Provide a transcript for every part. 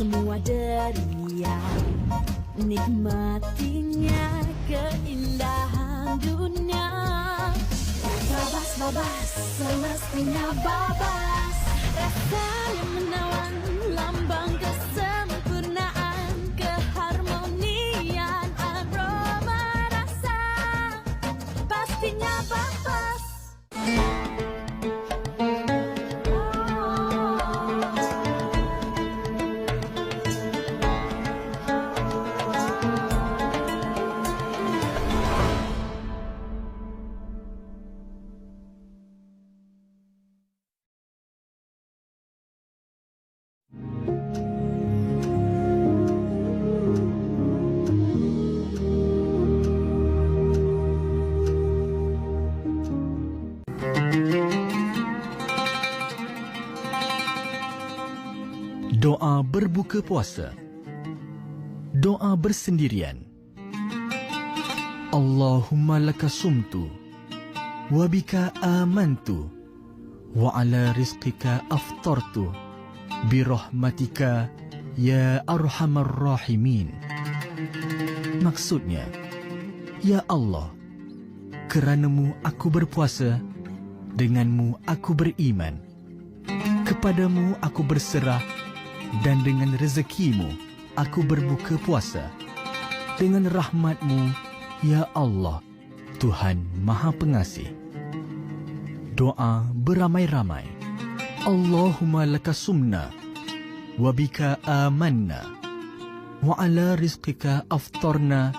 semua deria Nikmatinya keindahan dunia. Babas, babas, semestinya babas. Rasanya menawan lambang kesempurnaan Keharmonian aroma rasa. Pastinya babas Doa berbuka puasa. Doa bersendirian. Allahumma laka sumtu wa bika amantu wa ala rizqika aftartu bi rahmatika ya arhamar rahimin. Maksudnya, Ya Allah, keranamu aku berpuasa, denganmu aku beriman. Kepadamu aku berserah dan dengan rezekimu aku berbuka puasa. Dengan rahmatmu, Ya Allah, Tuhan Maha Pengasih. Doa beramai-ramai. Allahumma laka sumna, wa bika amanna, wa ala rizqika aftarna,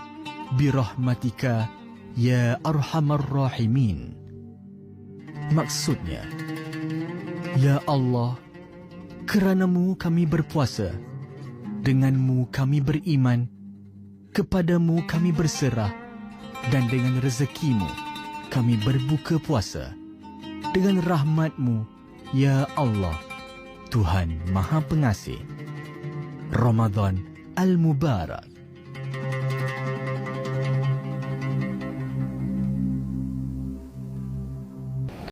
birahmatika, Ya Arhamar Rahimin. Maksudnya, Ya Allah, keranamu kami berpuasa, denganmu kami beriman, kepadamu kami berserah, dan dengan rezekimu kami berbuka puasa. Dengan rahmatmu, Ya Allah, Tuhan Maha Pengasih. Ramadan Al-Mubarak.